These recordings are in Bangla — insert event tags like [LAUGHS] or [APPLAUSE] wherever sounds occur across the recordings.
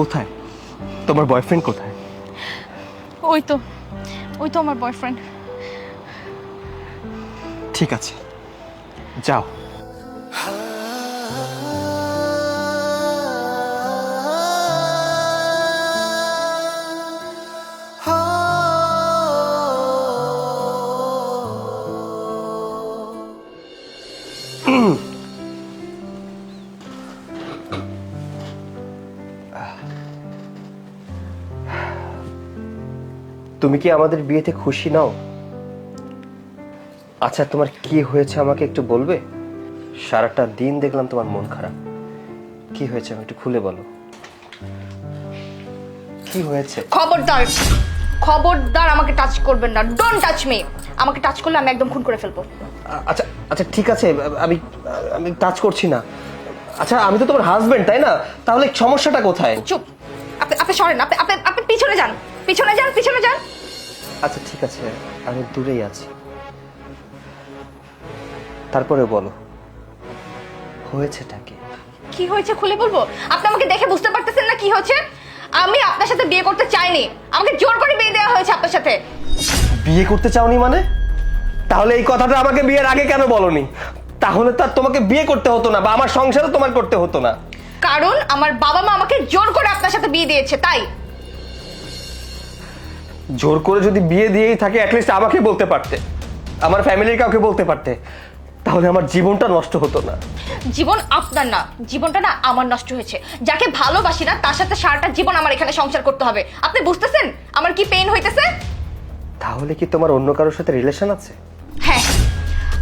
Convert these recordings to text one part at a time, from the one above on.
কোথায়? তোমার বয়ফ্রেন্ড কোথায়? ওই তো ওই তো আমার বয়ফ্রেন্ড ঠিক আছে যাও। তুমি কি আমাদের বিয়েতে খুশি নাও? আচ্ছা তোমার কি হয়েছে আমাকে একটু বলবে? সারাটা দিন দেখলাম তোমার মন খারাপ। কি হয়েছে আমি একটু খুলে বলো। কি হয়েছে? খবরদার খবরদার আমাকে টাচ করবেন না। ডোন্ট টাচ মি আমাকে টাচ করলে আমি একদম খুন করে ফেলব। আচ্ছা আচ্ছা ঠিক আছে আমি আমি টাচ করছি না। আচ্ছা আমি তো তোমার হাজবেন্ড তাই না? তাহলে সমস্যাটা কোথায়? চুপ! আপনি আপনি সরেন আপনি আপনি আপনি পিছনে যান। পিছনে যান পিছনে যান। আচ্ছা ঠিক আছে। আমি দূরেই আছি। তারপরে বলো হয়েছেটা কি? কি হয়েছে খুলে বলব? আপনি আমাকে দেখে বুঝতে পারতেছেন না কি হয়েছে? আমি আপনার সাথে বিয়ে করতে চাইনি। আমাকে জোর করে বিয়ে দেওয়া হয়েছে আপনার সাথে। বিয়ে করতে চাওনি মানে? তাহলে এই কথাটা আমাকে বিয়ের আগে কেন বলনি? তাহলে তো আর তোমাকে বিয়ে করতে হতো না বা আমার সংসারও তোমার করতে হতো না। কারণ আমার বাবা মা আমাকে জোর করে আপনার সাথে বিয়ে দিয়েছে তাই। জোর করে যদি বিয়ে দিয়েই থাকে অ্যাটলিস্ট আমাকে বলতে পারতে। আমার ফ্যামিলির কাউকে বলতে পারতে। তাহলে আমার জীবনটা নষ্ট হতো না। জীবন আপনার না। জীবনটা না আমার নষ্ট হয়েছে। যাকে ভালোবাসি না তার সাথে সারাটা জীবন আমার এখানে সংসার করতে হবে। আপনি বুঝতেছেন? আমার কি পেইন হইতেছে? তাহলে কি তোমার অন্য কারোর সাথে রিলেশন আছে? হ্যাঁ।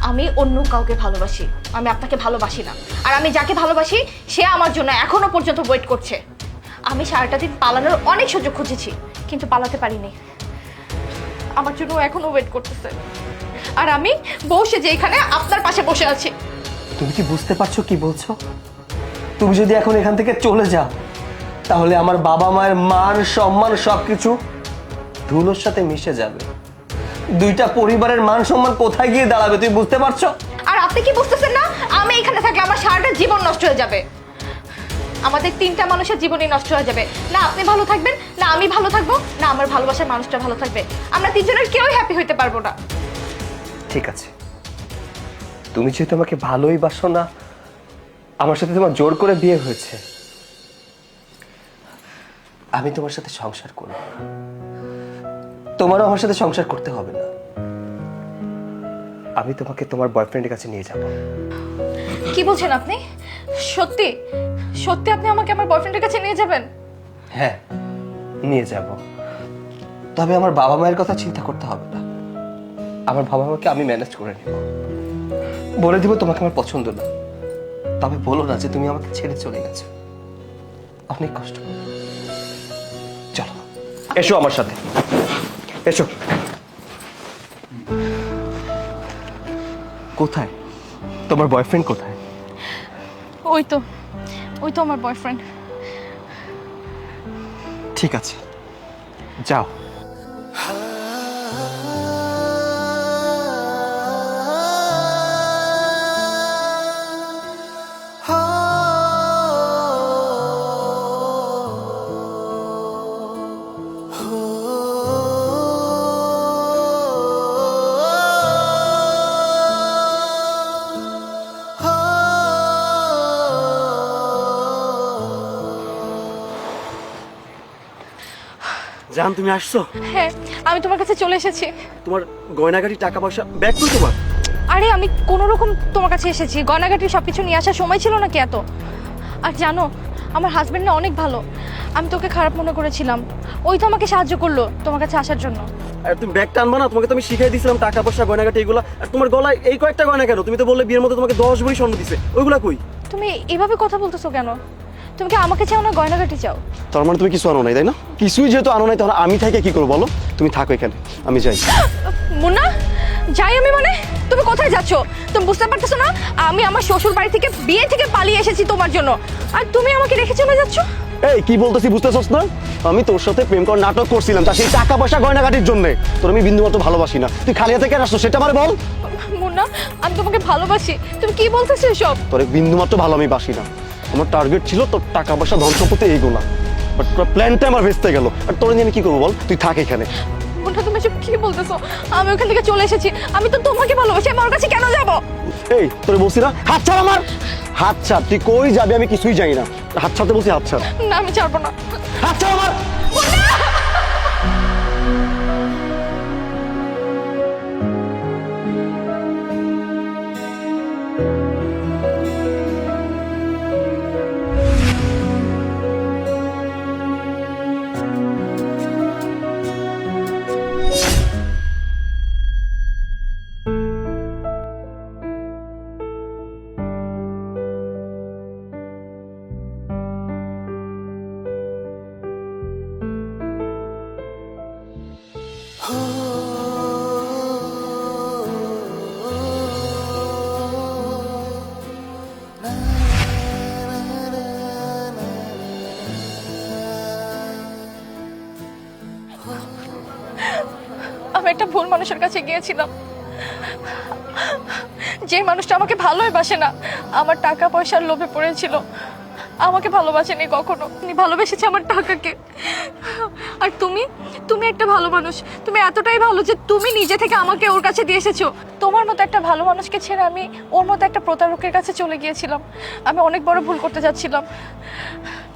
আমি অন্য কাউকে ভালোবাসি। আমি আপনাকে ভালোবাসি না। আর আমি যাকে ভালোবাসি সে আমার জন্য এখনও পর্যন্ত ওয়েট করছে। আমি সারাটা দিন পালানোর অনেক সুযোগ খুঁজেছি কিন্তু পালাতে পারিনি। আমার জন্য এখনও ওয়েট করতেছে। আর আমি বসে যে এখানে আপনার পাশে বসে আছি। তুমি কি বুঝতে পারছ কি বলছো? তুমি যদি এখন এখান থেকে চলে যাও তাহলে আমার বাবা মায়ের মান সম্মান সবকিছু ধুলোর সাথে মিশে যাবে। দুইটা পরিবারের মান সম্মান কোথায় গিয়ে দাঁড়াবে তুমি বুঝতে পারছ? আর আপনি কি বুঝতেছেন না? আমি এখানে থাকলে আমার সারাটা জীবন নষ্ট হয়ে যাবে। আমাদের তিনটা মানুষের জীবনই নষ্ট হয়ে যাবে। না আপনি ভালো থাকবেন না আমি ভালো থাকব না আমার ভালোবাসার মানুষটা ভালো থাকবে। আমরা তিনজনের কেউই হ্যাপি হইতে পারব না। ঠিক আছে। তুমি যেহেতু আমাকে ভালোই বাসো না আমার সাথে তোমার জোর করে বিয়ে হয়েছে আমি তোমার সাথে সংসার করব তোমারও আমার সাথে সংসার করতে হবে না। আমি তোমাকে তোমার বয়ফ্রেন্ডের কাছে নিয়ে যাব। কি বলছেন আপনি? সত্যি? সত্যি আপনি আমাকে আমার বয়ফ্রেন্ডের কাছে নিয়ে যাবেন? হ্যাঁ নিয়ে যাব। তবে আমার বাবা মায়ের কথা চিন্তা করতে হবে না। আমার বাবা মাকে আমি ম্যানেজ করে নেব। বলে দিব তোমাকে আমার পছন্দ না। তবে বলো না যে তুমি আমাকে ছেড়ে চলে গেছো। অনেক কষ্ট চলো এসো আমার সাথে। এসো। কোথায়? তোমার বয়ফ্রেন্ড কোথায়? ওই তো। ওই তো আমার বয়ফ্রেন্ড ঠিক আছে। যাও। জান তুমি আসছো? হ্যাঁ আমি তোমার কাছে চলে এসেছি। তোমার গয়নাগাড়ি টাকা পয়সা ব্যাগ কই তোমার আরে আমি কোনো রকম তোমার কাছে এসেছি। গয়নাগাটি সব কিছু নিয়ে আসার সময় ছিল না নাকি এত? আর জানো আমার হাজবেন্ড না অনেক ভালো। আমি তোকে খারাপ মনে করেছিলাম। ওই তো আমাকে সাহায্য করল তোমার কাছে আসার জন্য। আর তুমি ব্যাগ টানবা না তোমাকে তো আমি শিখাই দিয়েছিলাম টাকা পয়সা গয়নাগাটি এগুলো। আর তোমার গলায় এই কয়েকটা গয়না কেন? তুমি তো বললে বিয়ের মধ্যে তোমাকে দশ বই স্বর্ণ দিছে। ওইগুলা কই? তুমি এভাবে কথা বলতেছো কেন? তুমি কি আমাকে চাও না গয়নাগাটি চাও? তার মানে তুমি কিছু আনো নাই তাই না? কিছুই যেহেতু আনো নাই তাহলে আমি থেকে কি করব বলো? তুমি থাকো এখানে আমি যাই। মুন্না যাই আমি মানে? তুমি কোথায় যাচ্ছ? তুমি বুঝতে পারতেছো না? আমি আমার শ্বশুর বাড়ি থেকে বিয়ে থেকে পালিয়ে এসেছি তোমার জন্য। আর তুমি আমাকে রেখে চলে যাচ্ছ? এই কি বলতেছি বুঝতেছস না? আমি তোর সাথে প্রেম করার নাটক করছিলাম তা সেই টাকা পয়সা গয়নাগাটির জন্য। তোর আমি বিন্দু মাত্র ভালোবাসি না। তুই খালি হাতে কেন আসছো সেটা আমার বল। মুন্না আমি তোমাকে ভালোবাসি। তুমি কি বলতেছো এসব? তোর বিন্দু মাত্র ভালো আমি বাসি না। আমার টার্গেট ছিল তোর টাকা পয়সা ধন সম্পত্তি এইগুলা। বাট তোর প্ল্যানটা আমার ভেস্তে গেল। আর তোর নিয়ে আমি কি করব বল? তুই থাক এখানে। মুন্না তুমি এসব কি বলতেছো? আমি ওখান থেকে চলে এসেছি। আমি তো তোমাকে ভালোবাসি আমার কাছে কেন যাব? এই তোর বলছি না? হাত ছাড় আমার! হাত ছাড় তুই কই যাবি আমি কিছুই জানি না। হাত ছাড়তে বলছি হাত ছাড়। না আমি ছাড়বো না। হাত ছাড় আমার! আমি একটা ভুল মানুষের কাছে গিয়েছিলাম। যে মানুষটা আমাকে ভালোই বাসে না, আমার টাকা পয়সার লোভে পড়েছিল। আমাকে ভালোবাসেনি কখনো। উনি ভালোবেসেছে আমার টাকাকে। আর তুমি? তুমি একটা ভালো মানুষ। তুমি এতটাই ভালো যে তুমি নিজে থেকে আমাকে ওর কাছে দিয়ে এসেছ। তোমার মতো একটা ভালো মানুষকে ছেড়ে আমি ওর মতো একটা প্রতারকের কাছে চলে গিয়েছিলাম। আমি অনেক বড় ভুল করতে যাচ্ছিলাম।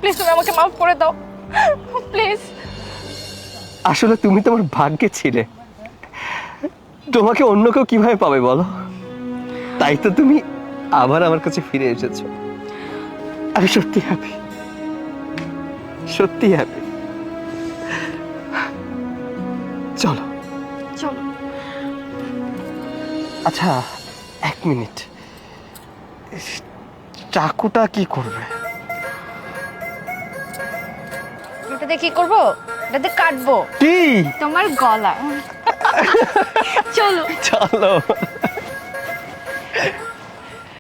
প্লিজ, তুমি আমাকে মাফ করে দাও। প্লিজ। আসলে তুমি তোমার ভাগ্যে ছিলে। তোমাকে অন্য কেউ কীভাবে পাবে বলো? তাই তো তুমি আবার আমার কাছে ফিরে এসেছ। আমি সত্যি হ্যাপি সত্যি হ্যাপি চলো। চলো। আচ্ছা এক মিনিট। চাকুটা কি করবে? এটাতে কি করব? এটাতে কাটবো। কি? তোমার গলা। [LAUGHS] চলো। চলো।